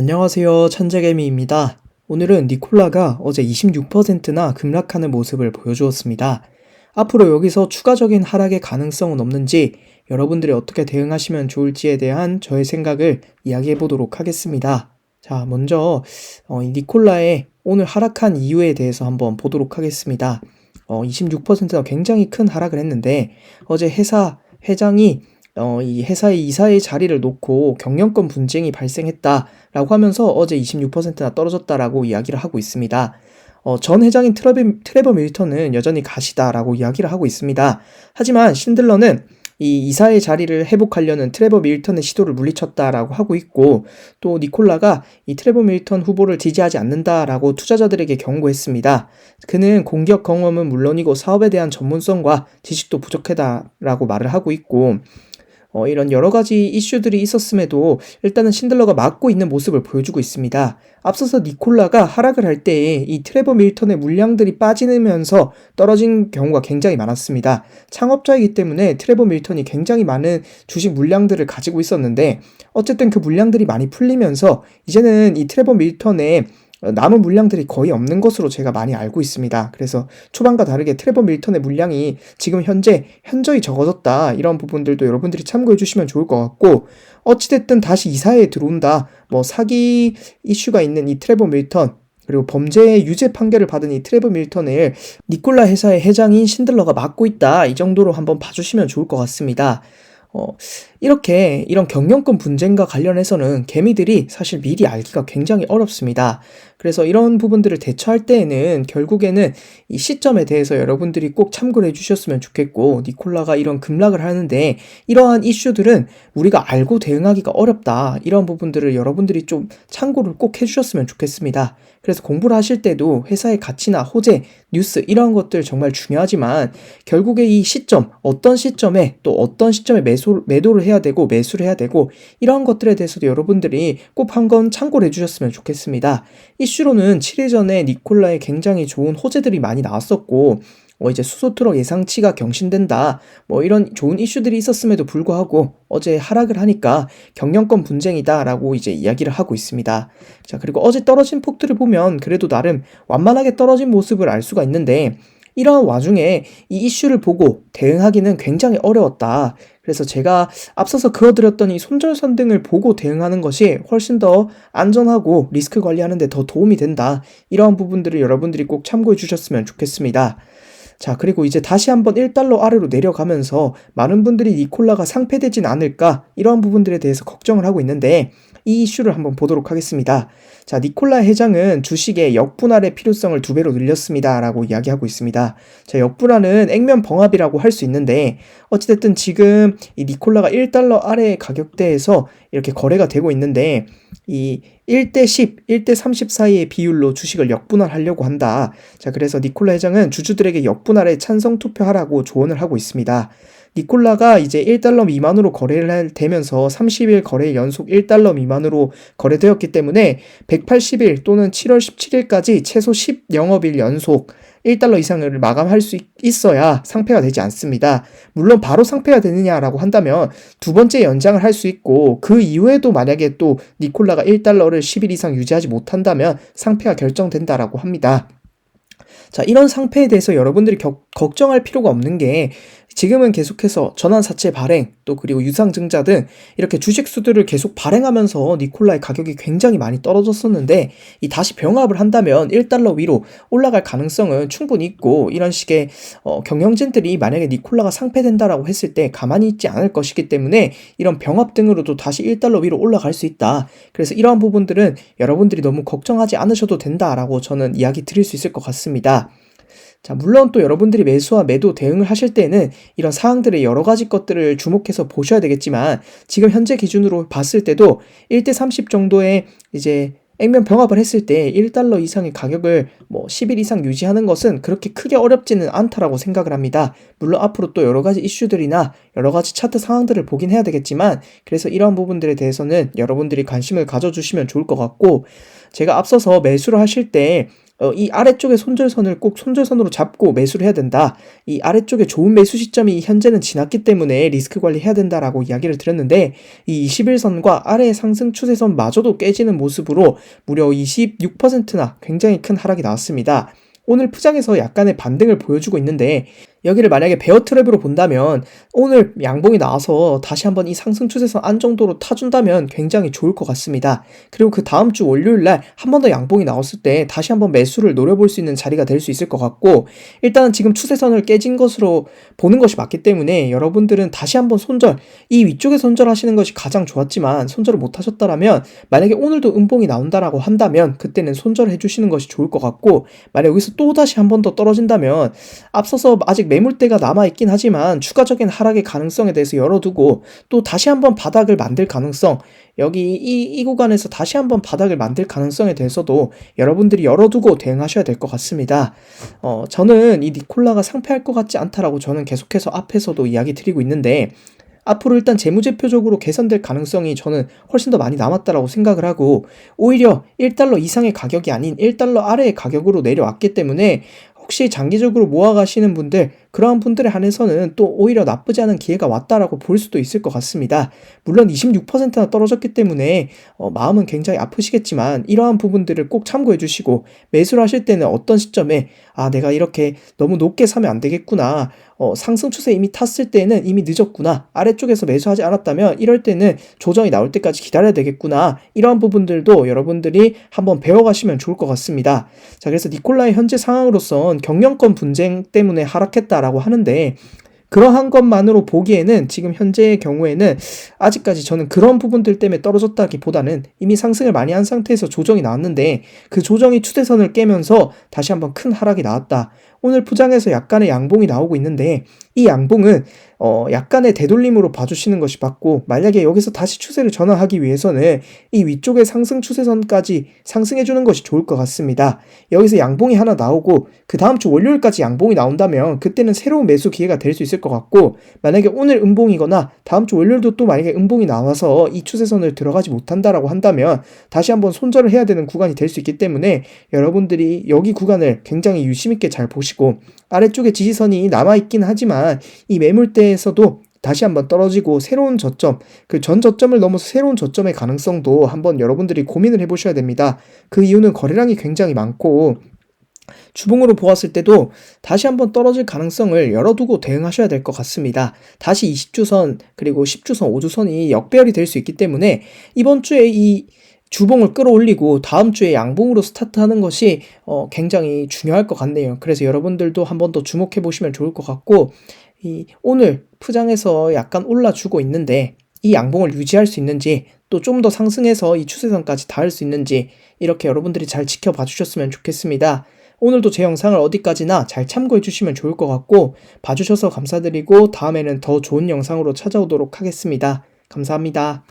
안녕하세요. 천재개미입니다. 오늘은 니콜라가 어제 26%나 급락하는 모습을 보여주었습니다. 앞으로 여기서 추가적인 하락의 가능성은 없는지 여러분들이 어떻게 대응하시면 좋을지에 대한 저의 생각을 이야기해 보도록 하겠습니다. 자, 먼저 어, 이 니콜라의 오늘 하락한 이유에 대해서 한번 보도록 하겠습니다. 어, 26%가 굉장히 큰 하락을 했는데 어제 회사 회장이 어, 이 회사의 이사의 자리를 놓고 경영권 분쟁이 발생했다라고 하면서 어제 26%나 떨어졌다라고 이야기를 하고 있습니다. 어, 전 회장인 트러비, 트레버 밀턴은 여전히 가시다라고 이야기를 하고 있습니다. 하지만 신들러는 이 이사의 자리를 회복하려는 트레버 밀턴의 시도를 물리쳤다라고 하고 있고 또 니콜라가 이 트레버 밀턴 후보를 지지하지 않는다라고 투자자들에게 경고했습니다. 그는 공격 경험은 물론이고 사업에 대한 전문성과 지식도 부족하다라고 말을 하고 있고 어, 이런 여러 가지 이슈들이 있었음에도 일단은 신들러가 막고 있는 모습을 보여주고 있습니다. 앞서서 니콜라가 하락을 할 때에 이 트레버 밀턴의 물량들이 빠지면서 떨어진 경우가 굉장히 많았습니다. 창업자이기 때문에 트레버 밀턴이 굉장히 많은 주식 물량들을 가지고 있었는데 어쨌든 그 물량들이 많이 풀리면서 이제는 이 트레버 밀턴의 어, 남은 물량들이 거의 없는 것으로 제가 많이 알고 있습니다. 그래서 초반과 다르게 트레버 밀턴의 물량이 지금 현재 현저히 적어졌다. 이런 부분들도 여러분들이 참고해 주시면 좋을 것 같고 어찌됐든 다시 이사에 들어온다. 뭐 사기 이슈가 있는 이 트레버 밀턴 그리고 범죄 유죄 판결을 받은 이 트레버 밀턴을 니콜라 회사의 회장인 신들러가 맡고 있다. 이 정도로 한번 봐주시면 좋을 것 같습니다. 어, 이렇게 이런 경영권 분쟁과 관련해서는 개미들이 사실 미리 알기가 굉장히 어렵습니다. 그래서 이런 부분들을 대처할 때에는 결국에는 이 시점에 대해서 여러분들이 꼭 참고를 해주셨으면 좋겠고, 니콜라가 이런 급락을 하는데 이러한 이슈들은 우리가 알고 대응하기가 어렵다. 이런 부분들을 여러분들이 좀 참고를 꼭 해주셨으면 좋겠습니다. 그래서 공부를 하실 때도 회사의 가치나 호재, 뉴스 이런 것들 정말 중요하지만 결국에 이 시점, 어떤 시점에 또 어떤 시점에 매수, 매도를 해야 되고 매수를 해야 되고 이런 것들에 대해서도 여러분들이 꼭 한 건 참고를 해주셨으면 좋겠습니다. 이슈로는 7일 전에 니콜라의 굉장히 좋은 호재들이 많이 나왔었고 뭐 이제 수소 트럭 예상치가 경신된다. 뭐 이런 좋은 이슈들이 있었음에도 불구하고 어제 하락을 하니까 경영권 분쟁이다라고 이제 이야기를 하고 있습니다. 자, 그리고 어제 떨어진 폭들을 보면 그래도 나름 완만하게 떨어진 모습을 알 수가 있는데 이러한 와중에 이 이슈를 보고 대응하기는 굉장히 어려웠다. 그래서 제가 앞서서 그어드렸던 이 손절선 등을 보고 대응하는 것이 훨씬 더 안전하고 리스크 관리하는 데 더 도움이 된다. 이러한 부분들을 여러분들이 꼭 참고해 주셨으면 좋겠습니다. 자, 그리고 이제 다시 한번 1달러 아래로 내려가면서 많은 분들이 니콜라가 상패되진 않을까 이러한 부분들에 대해서 걱정을 하고 있는데 이 이슈를 한번 보도록 하겠습니다. 자, 니콜라 회장은 주식의 역분할의 필요성을 두 배로 늘렸습니다. 라고 이야기하고 있습니다. 자, 역분할은 액면 병합이라고 할 수 있는데, 어찌됐든 지금 이 니콜라가 1달러 아래의 가격대에서 이렇게 거래가 되고 있는데, 이 1대 10, 1대 30 사이의 비율로 주식을 역분할하려고 한다. 자, 그래서 니콜라 회장은 주주들에게 역분할에 찬성 투표하라고 조언을 하고 있습니다. 니콜라가 이제 1달러 미만으로 거래를 되면서 30일 거래 연속 1달러 미만으로 거래되었기 때문에 180일 또는 7월 17일까지 최소 10 영업일 연속 1달러 이상을 마감할 수 있어야 상패가 되지 않습니다. 물론 바로 상패가 되느냐라고 한다면 두 번째 연장을 할 수 있고 그 이후에도 만약에 또 니콜라가 1달러를 10일 이상 유지하지 못한다면 상패가 결정된다라고 합니다. 자, 이런 상패에 대해서 여러분들이 겨, 걱정할 필요가 없는 게 지금은 계속해서 전환사채 발행 또 그리고 유상증자 등 이렇게 주식수들을 계속 발행하면서 니콜라의 가격이 굉장히 많이 떨어졌었는데 이 다시 병합을 한다면 1달러 위로 올라갈 가능성은 충분히 있고 이런 식의 어, 경영진들이 만약에 니콜라가 상패된다라고 했을 때 가만히 있지 않을 것이기 때문에 이런 병합 등으로도 다시 1달러 위로 올라갈 수 있다. 그래서 이러한 부분들은 여러분들이 너무 걱정하지 않으셔도 된다라고 저는 이야기 드릴 수 있을 것 같습니다. 자, 물론 또 여러분들이 매수와 매도 대응을 하실 때는 이런 사항들의 여러 가지 것들을 주목해서 보셔야 되겠지만 지금 현재 기준으로 봤을 때도 1대 30 정도의 이제 액면 병합을 했을 때 1달러 이상의 가격을 뭐 10일 이상 유지하는 것은 그렇게 크게 어렵지는 않다라고 생각을 합니다. 물론 앞으로 또 여러 가지 이슈들이나 여러 가지 차트 상황들을 보긴 해야 되겠지만 그래서 이러한 부분들에 대해서는 여러분들이 관심을 가져주시면 좋을 것 같고 제가 앞서서 매수를 하실 때 어, 이 아래쪽의 손절선을 꼭 손절선으로 잡고 매수를 해야 된다. 이 아래쪽에 좋은 매수 시점이 현재는 지났기 때문에 리스크 관리해야 된다라고 이야기를 드렸는데 이 21선과 아래의 상승 추세선 마저도 깨지는 모습으로 무려 26%나 굉장히 큰 하락이 나왔습니다. 오늘 푸장에서 약간의 반등을 보여주고 있는데 여기를 만약에 베어 트랩으로 본다면 오늘 양봉이 나와서 다시 한번 이 상승 추세선 안정도로 타준다면 굉장히 좋을 것 같습니다. 그리고 그 다음 주 월요일 날 한 번 더 양봉이 나왔을 때 다시 한번 매수를 노려볼 수 있는 자리가 될 수 있을 것 같고 일단은 지금 추세선을 깨진 것으로 보는 것이 맞기 때문에 여러분들은 다시 한번 손절 이 위쪽에 손절하시는 것이 가장 좋았지만 손절을 못 하셨다라면 만약에 오늘도 음봉이 나온다라고 한다면 그때는 손절해 주시는 것이 좋을 것 같고 만약 여기서 또 다시 한 번 더 떨어진다면 앞서서 아직 매 물대가 남아있긴 하지만 추가적인 하락의 가능성에 대해서 열어두고 또 다시 한번 바닥을 만들 가능성 여기 이, 이 구간에서 다시 한번 바닥을 만들 가능성에 대해서도 여러분들이 열어두고 대응하셔야 될 것 같습니다. 어, 저는 이 니콜라가 상패할 것 같지 않다라고 저는 계속해서 앞에서도 이야기 드리고 있는데 앞으로 일단 재무제표적으로 개선될 가능성이 저는 훨씬 더 많이 남았다라고 생각을 하고 오히려 1달러 이상의 가격이 아닌 1달러 아래의 가격으로 내려왔기 때문에 혹시 장기적으로 모아가시는 분들 그러한 분들에 한해서는 또 오히려 나쁘지 않은 기회가 왔다라고 볼 수도 있을 것 같습니다. 물론 26%나 떨어졌기 때문에 어, 마음은 굉장히 아프시겠지만 이러한 부분들을 꼭 참고해 주시고 매수를 하실 때는 어떤 시점에 아 내가 이렇게 너무 높게 사면 안 되겠구나 어, 상승 추세 이미 탔을 때는 이미 늦었구나 아래쪽에서 매수하지 않았다면 이럴 때는 조정이 나올 때까지 기다려야 되겠구나 이러한 부분들도 여러분들이 한번 배워가시면 좋을 것 같습니다. 자 그래서 니콜라의 현재 상황으로선 경영권 분쟁 때문에 하락했다 라 라고 하는데 그러한 것만으로 보기에는 지금 현재의 경우에는 아직까지 저는 그런 부분들 때문에 떨어졌다기보다는 이미 상승을 많이 한 상태에서 조정이 나왔는데 그 조정이 추세선을 깨면서 다시 한번 큰 하락이 나왔다. 오늘 부장에서 약간의 양봉이 나오고 있는데 이 양봉은 어 약간의 되돌림으로 봐주시는 것이 맞고 만약에 여기서 다시 추세를 전환하기 위해서는 이 위쪽의 상승 추세선까지 상승해 주는 것이 좋을 것 같습니다. 여기서 양봉이 하나 나오고 그 다음 주 월요일까지 양봉이 나온다면 그때는 새로운 매수 기회가 될 수 있을 것 같고 만약에 오늘 음봉이거나 다음 주 월요일도 또 만약에 음봉이 나와서 이 추세선을 들어가지 못한다라고 한다면 다시 한번 손절을 해야 되는 구간이 될 수 있기 때문에 여러분들이 여기 구간을 굉장히 유심 있게 잘 보시고 아래쪽에 지지선이 남아있긴 하지만 이 매물대에서도 다시 한번 떨어지고 새로운 저점, 그 전 저점을 넘어서 새로운 저점의 가능성도 한번 여러분들이 고민을 해보셔야 됩니다. 그 이유는 거래량이 굉장히 많고 주봉으로 보았을 때도 다시 한번 떨어질 가능성을 열어두고 대응하셔야 될 것 같습니다. 다시 20주선 그리고 10주선, 5주선이 역배열이 될 수 있기 때문에 이번 주에 이 주봉을 끌어올리고 다음 주에 양봉으로 스타트하는 것이 어, 굉장히 중요할 것 같네요. 그래서 여러분들도 한 번 더 주목해 보시면 좋을 것 같고 이 오늘 푸장에서 약간 올라주고 있는데 이 양봉을 유지할 수 있는지 또 좀 더 상승해서 이 추세선까지 닿을 수 있는지 이렇게 여러분들이 잘 지켜봐 주셨으면 좋겠습니다. 오늘도 제 영상을 어디까지나 잘 참고해 주시면 좋을 것 같고 봐주셔서 감사드리고 다음에는 더 좋은 영상으로 찾아오도록 하겠습니다. 감사합니다.